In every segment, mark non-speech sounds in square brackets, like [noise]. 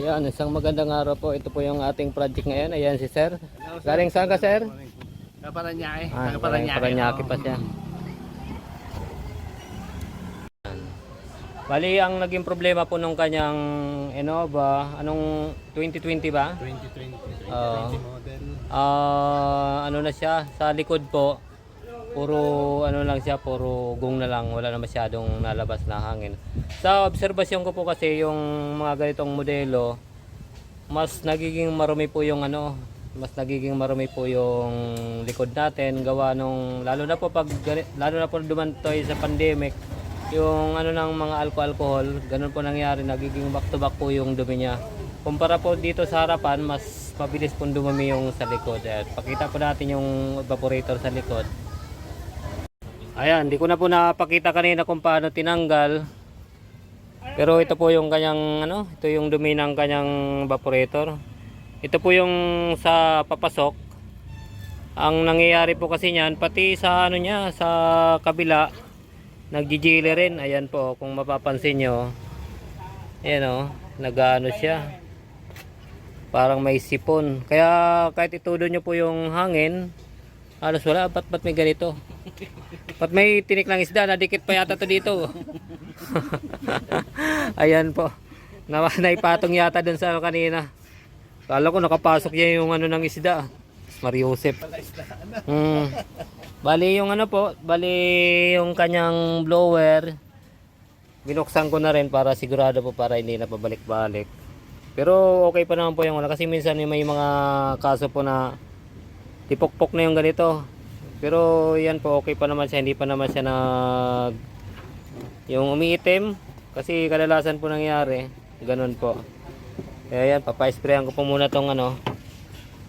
Ayan, isang magandang araw po. Ito po yung ating project ngayon. Ayan si Sir. Galing saan ka, Sir? Kaparanyake. Ah, Kaparanyake. Paranaque pa siya. Bali, ang naging problema po nung kanyang Innova, anong 2020 ba? 2020. 2020 Oo. model. Ah, ano na siya, sa likod po, puro ano lang siya, puro gong na lang, wala na masyadong nalabas na hangin. Sa obserbasyon ko po kasi yung mga ganitong modelo, mas nagiging marumi po yung ano, mas nagiging marumi po yung likod natin. Gawa nung lalo na po pag lalo na po dumantoy sa pandemic yung ano ng mga alcohol ganun po nangyari nagiging back to back po yung dumi niya. Kumpara po dito sa harapan mas mabilis po dumumi yung sa likod. At pakita po natin yung evaporator sa likod ayan di ko na po napakita kanina kung paano tinanggal pero ito po yung kanyang ano ito yung dumi ng kanyang evaporator ito po yung sa papasok. Ang nangyayari po kasi niyan, pati sa ano niya, sa kabila, nagjijili rin. Ayan po, kung mapapansin nyo. Ayan o, nagano siya. Parang may sipon. Kaya kahit itudo nyo po yung hangin, halos wala. Ba't, ba't may ganito? Ba't may tinik ng isda? Nadikit pa yata to dito. [laughs] Ayan po. Na, naipatong yata dun sa kanina. Kala ko nakapasok niya yung ano ng isda. Mariusep. Hmm. Bali yung ano po, bali yung kanyang blower. Binuksan ko na rin para sigurado po para hindi na pabalik-balik. Pero okay pa naman po yung ano kasi minsan may mga kaso po na tipokpok na yung ganito. Pero yan po okay pa naman siya, hindi pa naman siya nag yung umiitim kasi kadalasan po nangyari ganun po. Kaya yan, papasprayan ko po muna tong ano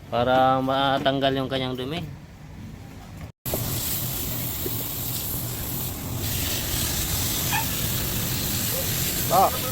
para matanggal yung kanyang dumi. Oh.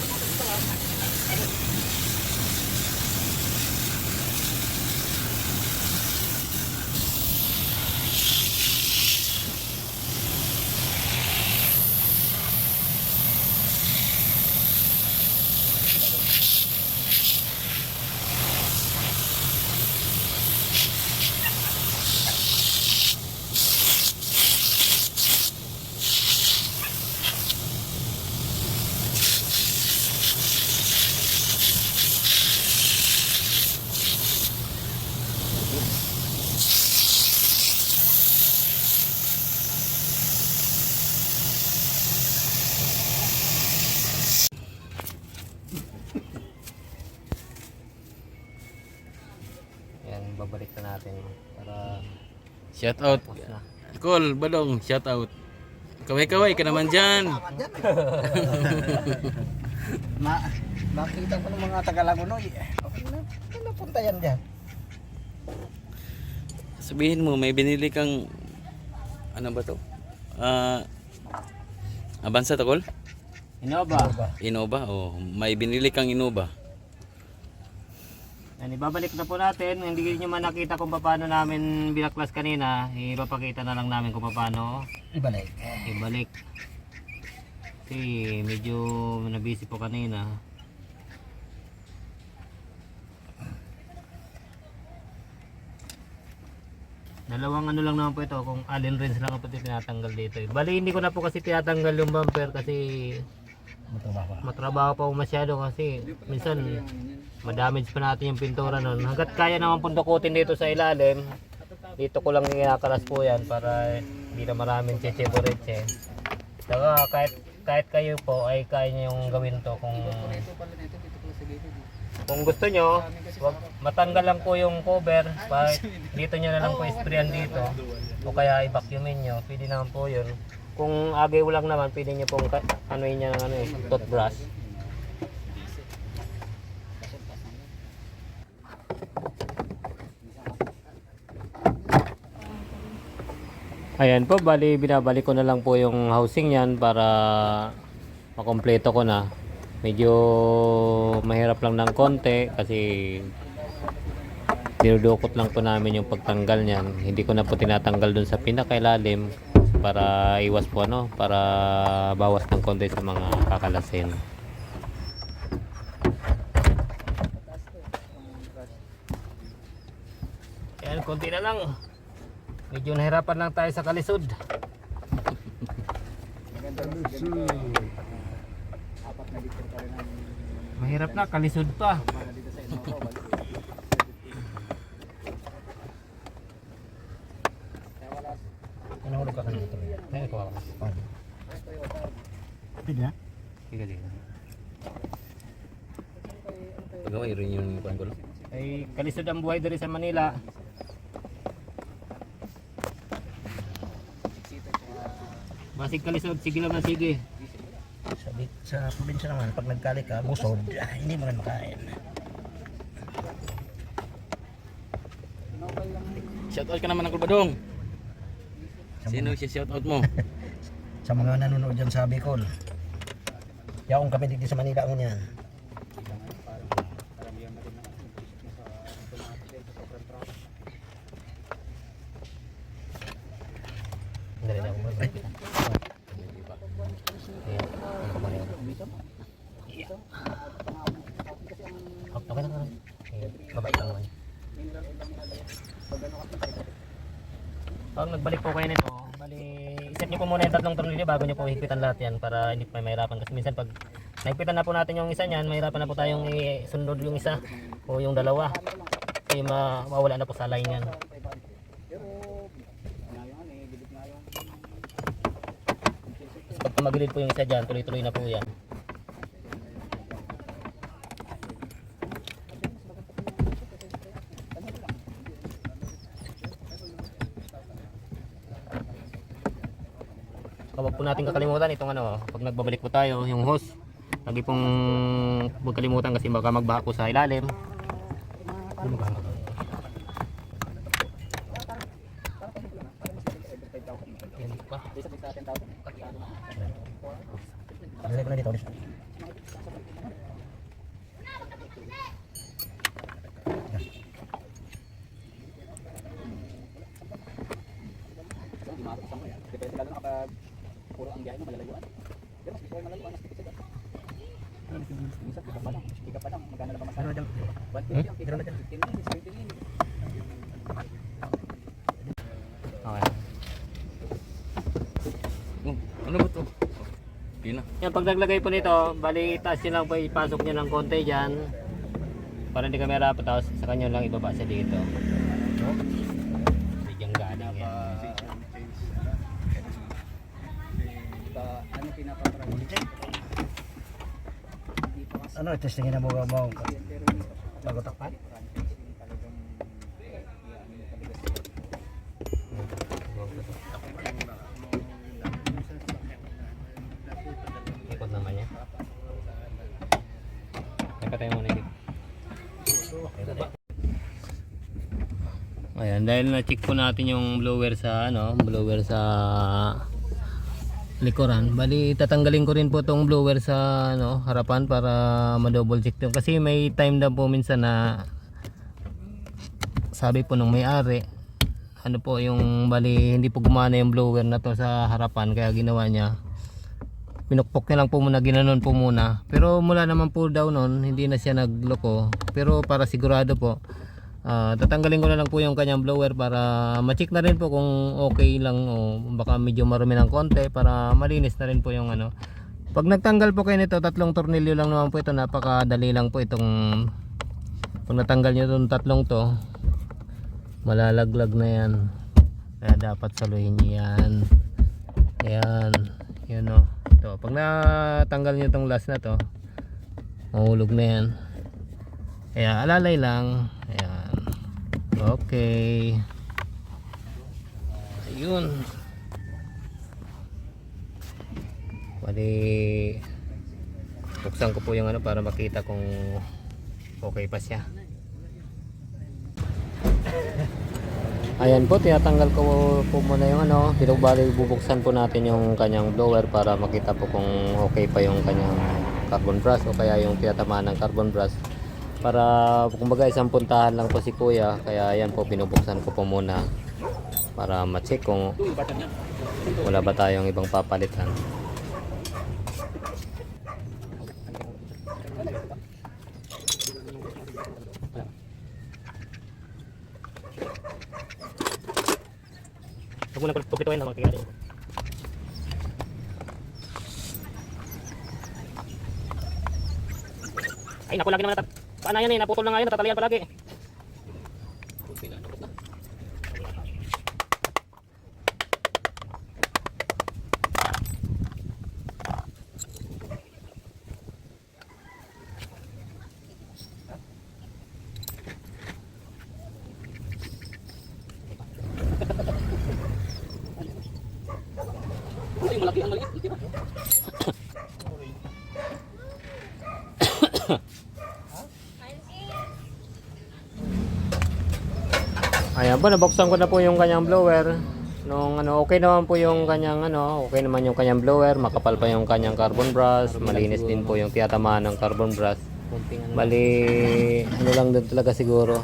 Yan, babalik na natin para Shout out. Call, balong, shout out. Kaway-kaway ka naman dyan. [laughs] Ma makita ko ng mga Tagalagunoy. Okay na. Napunta yan dyan? Sabihin mo, may binili kang, ano ba to? Ah, Avanza to, Call? Innova. Innova? Oh, may binili kang Innova. Yan, ibabalik na po natin. Hindi nyo man nakita kung paano namin binaklas kanina. Ipapakita na lang namin kung paano Ibalik. ibalik. Kasi medyo nabisi po kanina. Dalawang ano lang naman po ito, kung allen wrench lang po ito tinatanggal dito. Bali hindi ko na po kasi tinatanggal yung bumper kasi Mataba pa. matrabaho pa po masyado kasi minsan madamage pa natin yung pintura nun. Hanggat kaya naman pundukutin dito sa ilalim, dito ko lang kinakalas po yan para hindi na maraming cheche-boreche. Saka kahit, kahit kayo po ay kaya nyo yung gawin to kung kung gusto nyo, wag, matanggal lang po yung cover, pa, dito nyo na lang po sprayan dito, o kaya i-vacuumin nyo, pwede naman po yun. Kung agaw lang naman, pwede nyo pong ano yun ng ano, eh, toothbrush. Ayan po, bali binabalik ko na lang po yung housing yan para makompleto ko na. Medyo mahirap lang ng konti kasi dinudukot lang po namin yung pagtanggal niyan. Hindi ko na po tinatanggal dun sa pinakailalim para iwas po ano para bawas ng konti sa mga kakalasin. Yan konti na lang. Medyo nahirapan lang tayo sa kalisod. Mahirap na kalisod pa. Nahulog ka kanina. Ay, ko ako. Pwede na? Sige, sige. Pagawa rin yung kuan ko. no? Ay, kalisod ang buhay diri sa Manila. Basig kalisod, sige lang na sige. Sabi, sa probinsya naman, pag nagkali ka, busog, ah, hindi mo rin makain. Shout out ka naman ng Kulbadong. Sino si shout out mo? [laughs] Sa mga nanonood dyan sa Bicol. Yaong kami dito sa Manila ang yan. Okay lang naman. Babay lang naman. Pag nagbalik po kayo nito, muna yung tatlong tornilyo bago nyo po higpitan lahat yan para hindi pa mahirapan. Kasi minsan pag nahigpitan na po natin yung isa niyan, mahirapan na po tayong isunod yung isa o yung dalawa. Kasi ma mawala na po sa line yan. Kasi pag tumagilid po yung isa dyan, tuloy-tuloy na po yan. Huwag po natin kakalimutan itong ano, pag nagbabalik po tayo, yung hose. Lagi pong huwag kalimutan kasi baka magbaha po sa ilalim. Yan pa. Nalagay ko na dito. dito. Ano dyan? Hmm? Ano na dyan? Okay. Oh, ano ba to? Hindi na. Yan, pag naglagay po nito, bali itaas nyo lang po, ipasok nyo ng konti dyan. Para hindi kami harapan, tapos sa kanya lang ibaba siya dito. Bidyang galing yan. Ano, testingin na mo ba mo bago takpan? Ikot naman niya. Nakatay mo na dito. Ayan, dahil na-check po natin yung blower sa ano, blower sa likuran. Bali, tatanggalin ko rin po tong blower sa ano, harapan para ma-double check yun. Kasi may time na po minsan na sabi po nung may-ari, ano po yung bali hindi po gumana yung blower na to sa harapan kaya ginawa niya pinukpok niya lang po muna ginanon po muna. Pero mula naman po daw nun hindi na siya nagloko. Pero para sigurado po ah, tatanggalin ko na lang po yung kanyang blower para ma-check na rin po kung okay lang o baka medyo marumi ng konti para malinis na rin po yung ano. Pag nagtanggal po kayo nito tatlong tornilyo lang naman po ito. Napakadali lang po itong pag natanggal nyo itong tatlong to malalaglag na yan. Kaya dapat saluhin yan. Ayan yun o ito pag natanggal nyo itong last na to mahulog na yan. Kaya alalay lang. Ayan. Okay. Ayun. Bali buksan ko po yung ano para makita kung okay pa siya [laughs] Ayan po, tinatanggal ko po muna yung ano, pinubali bubuksan po natin yung kanyang blower para makita po kung okay pa yung kanyang carbon brush o kaya yung tinatamaan ng carbon brush. Para kumbaga isang puntahan lang po si kuya, kaya ayan po binubuksan ko po muna para ma-check kung wala ba tayong ibang papalitan. Huwag mo na kumpletuhin na makikita. Ay, naku, lagi naman natap... Paano yan eh, naputol na nga yun, natatalian palagi. Ayan po, nabuksan ko na po yung kanyang blower. Nung ano, okay naman po yung kanyang ano, okay naman yung kanyang blower, makapal pa yung kanyang carbon brush, malinis din po yung tiyatamaan ng carbon brush. Bali, ano lang din talaga siguro.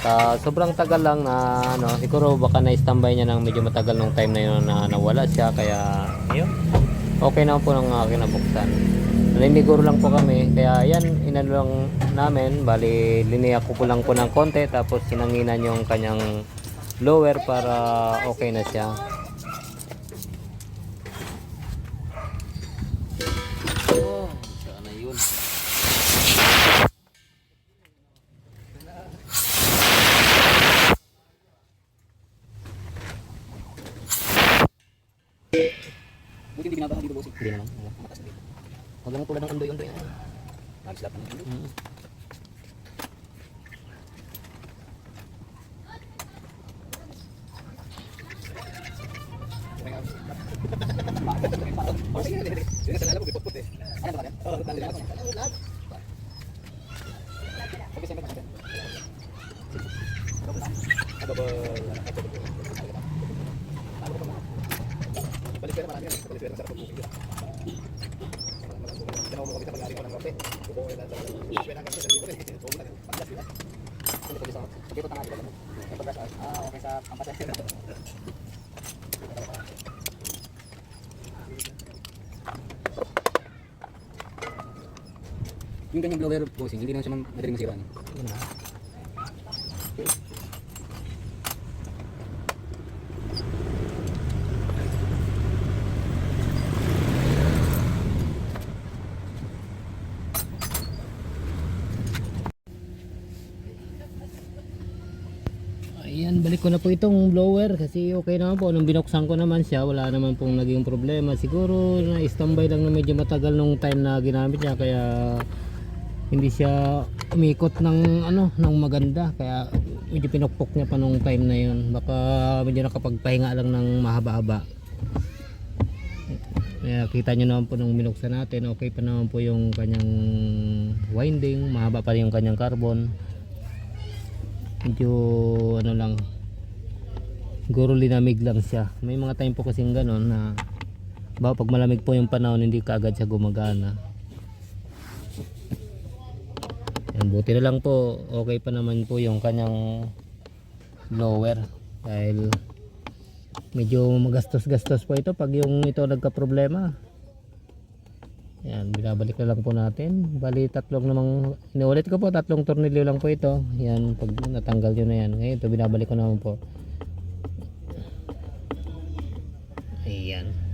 Sa sobrang tagal lang na ano, siguro baka na-standby niya ng medyo matagal nung time na yun na nawala siya kaya ayun. Okay naman po ng akin nabuksan. Naliniguro lang po kami kaya yan inano lang namin bali liniyak ko po lang po ng konti tapos sinanginan yung kanyang blower para okay na siya. Buti hindi binabaha dito bossing. Hindi naman. Dito. Huwag lang tulad ng undoy-undoy. Nagslap na ng Mm. Ah, Yung ganyang blower bossing, hindi naman siya madaling masira. no? Ayan, balik ko na po itong blower kasi okay naman po. Nung binuksan ko naman siya, wala naman pong naging problema. Siguro na-standby lang na medyo matagal nung time na ginamit niya kaya hindi siya umikot ng ano ng maganda. Kaya medyo pinukpok niya pa nung time na yun. Baka medyo nakapagpahinga lang ng mahaba-haba. Kaya kita nyo naman po nung binuksan natin okay pa naman po yung kanyang winding mahaba pa rin yung kanyang carbon. Medyo ano lang siguro linamig lang siya. May mga time po kasing ganon na ba pag malamig po yung panahon hindi kaagad siya gumagana yan buti na lang po okay pa naman po yung kanyang blower dahil medyo magastos-gastos po ito pag yung ito nagka problema yan, binabalik na lang po natin. Bali, tatlong namang, inuulit ko po, tatlong tornilyo lang po ito. Yan, pag natanggal nyo na yan. Ngayon, ito binabalik ko naman po. Ayan.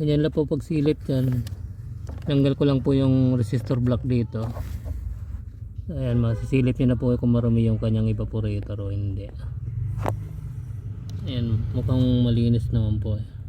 Ganyan lang po pagsilip yan. Tanggal ko lang po yung resistor block dito. Ayan, masisilip niyo na po kung marumi yung kanyang evaporator o hindi. Ayan, mukhang malinis naman po eh.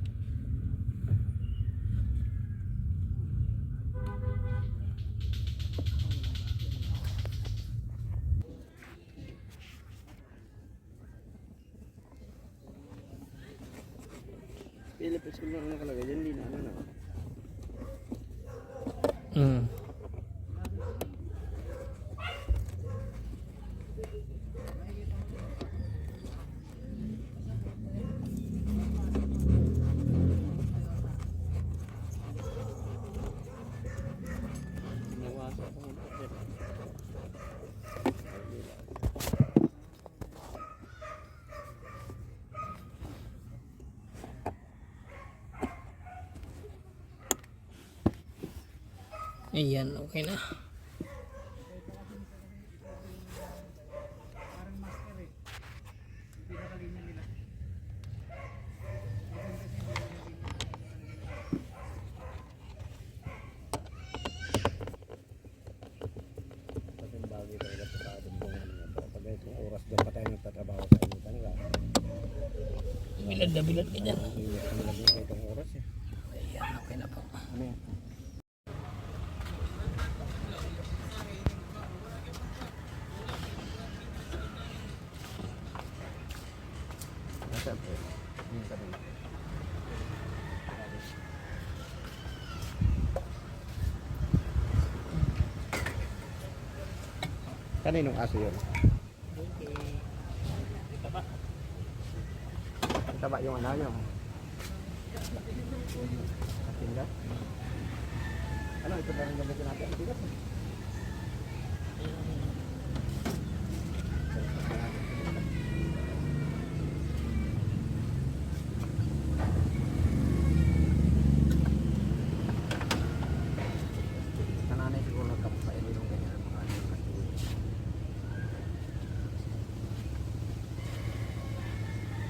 Ayan, okay na. Kasi bagay talaga sa ating bungan niya. Pag itong oras doon pa tayo nagtatrabaho sa inyo kanila. Bilad na bilad ka dyan. Hindi kami lagi sa itong oras eh. Ayan, okay na po. Ano yan? Nasaan po? Yung sabi. Kaninong aso yun? Taba yung ano nyo. Ano ito na rin gamitin natin? Ang tigas. eh. Sa nanay siguro nagkapain ng ganyan ang mga ano.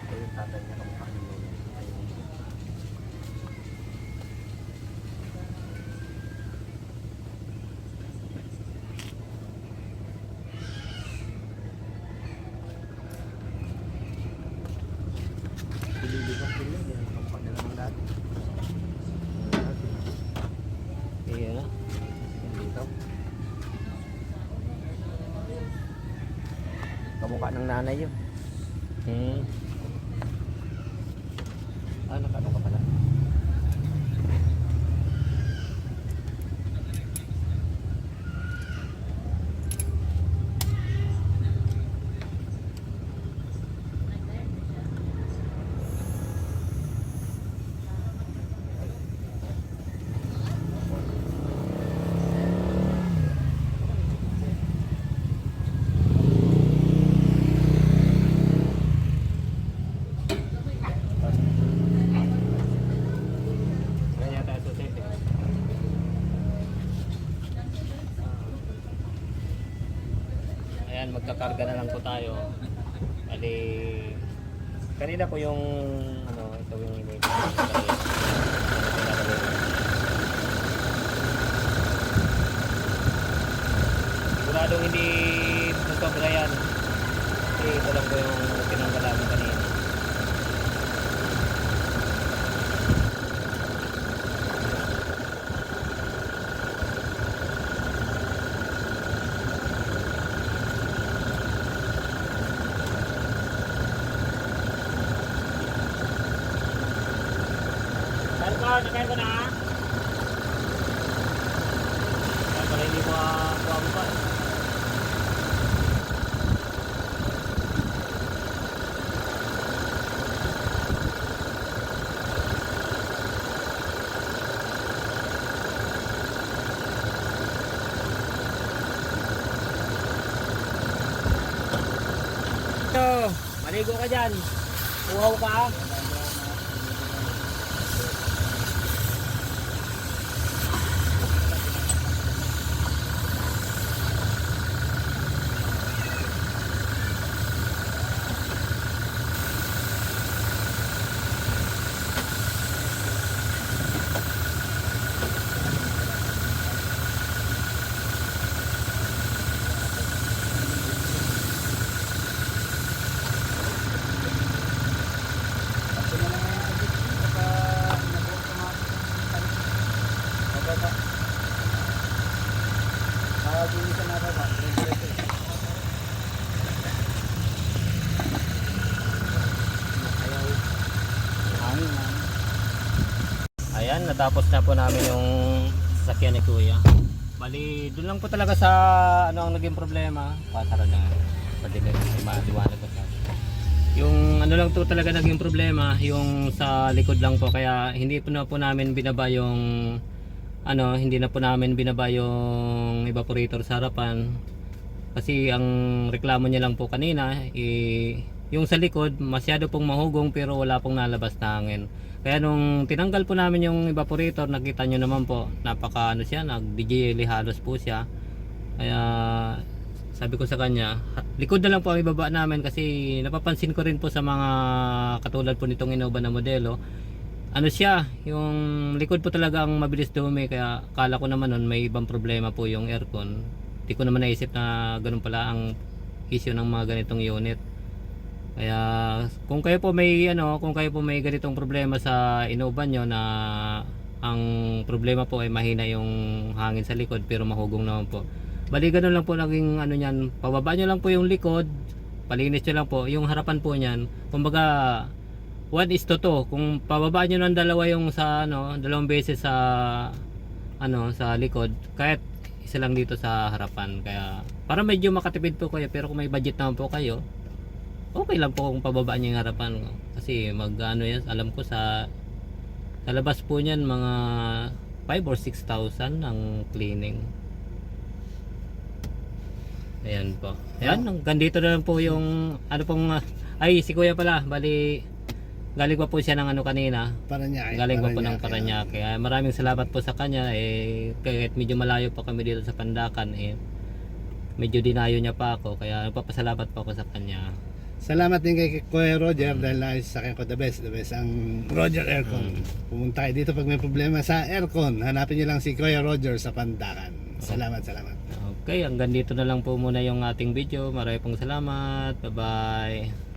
Ito yung tatay niya kamukha ng lolo. Ayun. Pilili ko sila, hindi na kamukha nila ng dati. Ayan na. Yan dito. Kamukha ng nanay yun. Hmm. Ah, nakano ka pala. Kaya tayo susi. Ayan, magkakarga na lang po tayo. Bali, kanina po yung, ano, ito yung image. Siguradong hindi sobra yan. Kasi ito lang po yung tinanggal Kaya ko, ko na. Kaya pala hindi mo kuha mo pa. Ito, maligo ka dyan. Uhaw ka. Natapos na po namin yung sasakyan ni Kuya. Bali, doon lang po talaga sa ano ang naging problema. Pasara na. Padilim, maliwanag ko sa yung ano lang to talaga naging problema, yung sa likod lang po kaya hindi po na po namin binaba yung ano, hindi na po namin binaba yung evaporator sa harapan. Kasi ang reklamo niya lang po kanina, eh, yung sa likod masyado pong mahugong pero wala pong nalabas na hangin. Kaya nung tinanggal po namin yung evaporator, nakita nyo naman po, napaka ano siya, nag-digili halos po siya. Kaya sabi ko sa kanya, likod na lang po ang ibaba namin kasi napapansin ko rin po sa mga katulad po nitong Innova na modelo. Ano siya, yung likod po talaga ang mabilis dumi kaya kala ko naman nun may ibang problema po yung aircon. Hindi ko naman naisip na ganun pala ang issue ng mga ganitong unit. Kaya kung kayo po may ano, kung kayo po may ganitong problema sa Innova nyo na ang problema po ay mahina yung hangin sa likod pero mahugong naman po. Bali ganun lang po naging ano niyan, pababa nyo lang po yung likod, palinis nyo lang po, yung harapan po niyan, kumbaga 1 is to 2. Kung pababa nyo ng dalawa yung sa ano, dalawang beses sa ano, sa likod, kahit isa lang dito sa harapan. Kaya para medyo makatipid po kayo, pero kung may budget naman po kayo, okay lang po kung pababa nyo yung harapan. Kasi mag ano yan, alam ko sa sa labas po niyan mga 5 or 6,000 ang cleaning. Ayan po. Ayan, hanggang dito na lang po yung ano pong ah, [laughs] ay si Kuya pala, bali galing pa po siya ng ano kanina. Paranaque. Galing pa po ng Paranaque. Kaya maraming salamat po sa kanya eh kahit medyo malayo pa kami dito sa Pandakan eh medyo dinayo niya pa ako kaya nagpapasalamat po ako sa kanya. Salamat din kay Kuya Roger dahil nakis sa akin ko the best, the best ang Roger Aircon. Pumunta kayo dito pag may problema sa aircon. Hanapin niyo lang si Kuya Roger sa Pandakan. Salamat, salamat. Okay, hanggang dito na lang po muna yung ating video. Maraming pong salamat. Bye-bye.